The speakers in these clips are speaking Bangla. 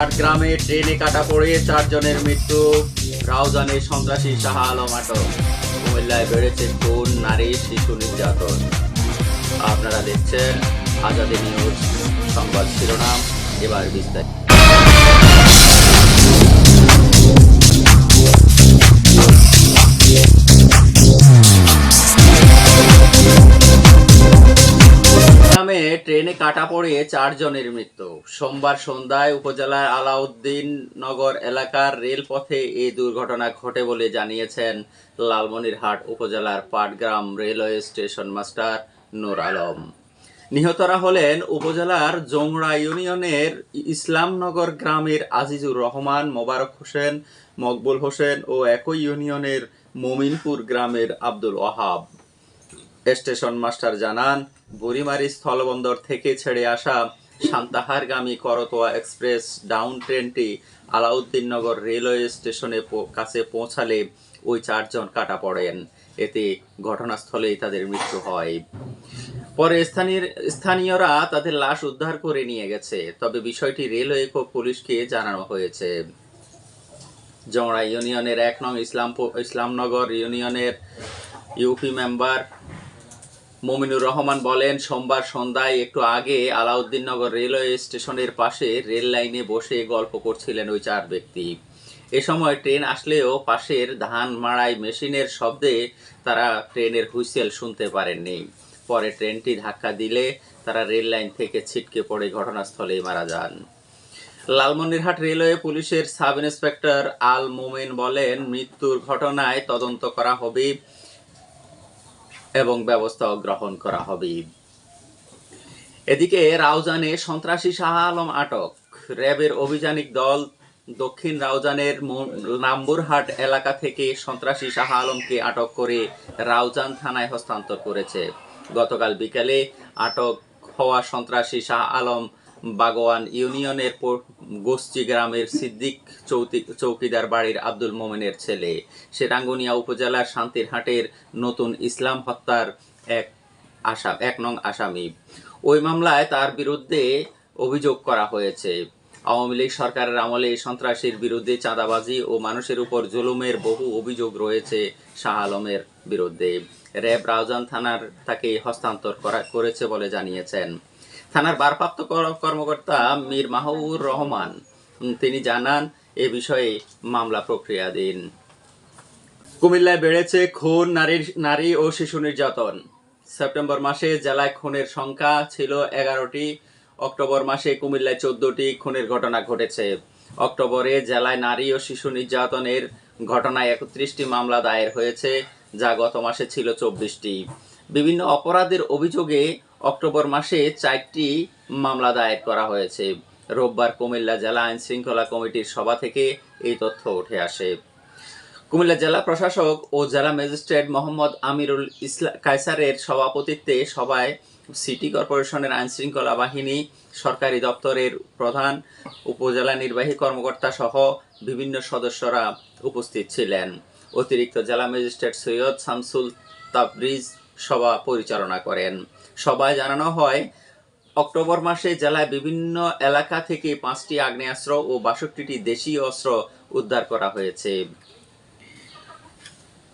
গ্রামে ট্রেনে কাটা পড়ে চারজনের মৃত্যু। রাউজানে সন্ত্রাসী শাহ আলম আটক। কুমিল্লায় বেড়েছে খুন নারী, শিশু নির্যাতন। আপনারা দেখছেন আজাদি নিউজ সংবাদ শিরোনাম। এবার বিস্তারিত। ট্রেনে কাটা পড়ে চারজনের মৃত্যু। সোমবার সন্ধ্যায় উপজেলার আলাউদ্দিন নগর এলাকার রেলপথে এই দুর্ঘটনা ঘটে বলে জানিয়েছেন লালমনিরহাট উপজেলার Patgram railway station master Nur Alam. নিহতরা হলেন উপজেলার জংড়া ইউনিয়নের ইসলামনগর গ্রামের আজিজুর রহমান, মোবারক হোসেন, মকবুল হোসেন ও একই ইউনিয়নের মমিনপুর গ্রামের আব্দুল ওয়াহাব। স্টেশন মাস্টার জানান বুড়িমারি স্থলবন্দর থেকে ছেড়ে আসা সান্তাহারগামী করতোয়া এক্সপ্রেস ডাউন ট্রেনটি আলাউদ্দিননগর রেলওয়ে স্টেশনে কাছে পৌঁছালে ওই চারজন কাটা পড়েন। এতে ঘটনাস্থলেই তাদের মৃত্যু হয়। পরে স্থানীয় স্থানীয়রা তাদের লাশ উদ্ধার করে নিয়ে গেছে, তবে বিষয়টি রেলওয়ে ও পুলিশকে জানানো হয়েছে। জংড়া ইউনিয়নের এক নং ইসলাম ইসলামনগর ইউনিয়নের ইউপি মেম্বার মমিনুর রহমান বলেন, সোমবার সন্ধ্যায় একটু আগে আলাউদ্দিননগর রেলওয়ে স্টেশনের পাশে রেল লাইনে বসে গল্প করছিলেন ওই চার ব্যক্তি। এ সময় ট্রেন আসলেও পাশের ধান মাড়াই মেশিনের শব্দে তারা ট্রেনের হুইসেল শুনতে পারেননি। পরে ট্রেনটি ধাক্কা দিলে তারা রেল লাইন থেকে ছিটকে পড়ে ঘটনাস্থলেই মারা যান। লালমনিরহাট রেলওয়ে পুলিশের সাব ইন্সপেক্টর আল মোমেন বলেন, মৃত্যুর ঘটনায় তদন্ত করা হবে এবং ব্যবস্থা গ্রহণ করা হবে। এদিকে রাউজানে সন্ত্রাসী শাহ আলম আটক। র্যাবের অভিযানিক দল দক্ষিণ রাউজানের নাম্বুরহাট এলাকা থেকে সন্ত্রাসী শাহ আলমকে আটক করে রাউজান থানায় হস্তান্তর করেছে। গতকাল বিকেলে আটক হওয়া সন্ত্রাসী শাহ আলম বাগোয়ান ইউনিয়নের গোস্তি গ্রামের সিদ্দিক চৌকিদার বাড়ির আব্দুল মোমেনের ছেলে। সে রাঙ্গুনিয়া উপজেলার শান্তিরহাটের নতুন ইসলাম হত্যার এক আসাম এক নং আসামি। ওই মামলায় তার বিরুদ্ধে অভিযোগ করা হয়েছে। আওয়ামী লীগ সরকারের আমলে সন্ত্রাসীর বিরুদ্ধে চাঁদাবাজি ও মানুষের উপর জুলুমের বহু অভিযোগ রয়েছে শাহ আলমের বিরুদ্ধে। র্যাব রাউজান থানার তাকে হস্তান্তর করা করেছে বলে জানিয়েছেন। থানার ভারপ্রাপ্ত কর্মকর্তা মীর মাহবুর রহমান তিনি জানান, এ বিষয়ে মামলা প্রক্রিয়াধীন। কুমিল্লায় বেড়েছে খুন নারীর, নারী ও শিশু নির্যাতন। সেপ্টেম্বর মাসে জেলায় খুনের সংখ্যা ছিল এগারোটি। অক্টোবর মাসে কুমিল্লায় চোদ্দটি খুনের ঘটনা ঘটেছে। অক্টোবরে জেলায় নারী ও শিশু নির্যাতনের ঘটনায় একত্রিশটি মামলা দায়ের হয়েছে, যা গত মাসে ছিল চব্বিশটি। বিভিন্ন অপরাধের অভিযোগে অক্টোবর মাসে চারটি মামলা দায়ের করা হয়েছে। রোববার কুমিল্লা জেলা আইন শৃঙ্খলা কমিটির সভা থেকে এই তথ্য উঠে আসে। কুমিল্লা জেলা প্রশাসক ও জেলা ম্যাজিস্ট্রেট মোহাম্মদ আমিরুল ইসলা কায়সারের সভাপতিত্বে সভায় সিটি কর্পোরেশনের আইন শৃঙ্খলা বাহিনী, সরকারি দপ্তরের প্রধান, উপজেলা নির্বাহী কর্মকর্তা সহ বিভিন্ন সদস্যরা উপস্থিত ছিলেন। অতিরিক্ত জেলা ম্যাজিস্ট্রেট সৈয়দ শামসুল তাবরিজ সভা পরিচালনা করেন। সভায় জানানো হয়, অক্টোবর মাসে জেলায় বিভিন্ন এলাকা থেকে পাঁচটি আগ্নেয়াস্ত্র ও বাষট্টিটি দেশীয় অস্ত্র উদ্ধার করা হয়েছে।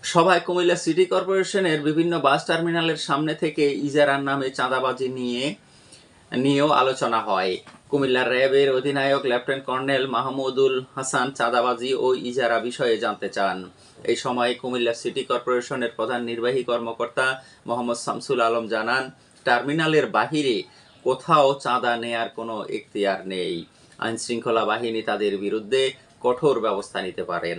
সভায় কুমিল্লা সিটি কর্পোরেশনের বিভিন্ন বাস টার্মিনালের সামনে থেকে ইজারার নামে চাঁদাবাজি নিয়ে, নিয়েও আলোচনা হয়। কুমিল্লা র্যাবের অধিনায়ক লেফটেন্যান্ট কর্নেল মাহমুদুল হাসান চাঁদাবাজি ও ইজারা বিষয়ে জানতে চান। এই সময় কুমিল্লা সিটি কর্পোরেশনের প্রধান নির্বাহী কর্মকর্তা মোহাম্মদ শামসুল আলম জানান, টার্মিনালের বাহিরে কোথাও চাঁদা নেয়ার কোনো এখতিয়ার নেই। আইনশৃঙ্খলা বাহিনী তাদের বিরুদ্ধে কঠোর ব্যবস্থা নিতে পারেন।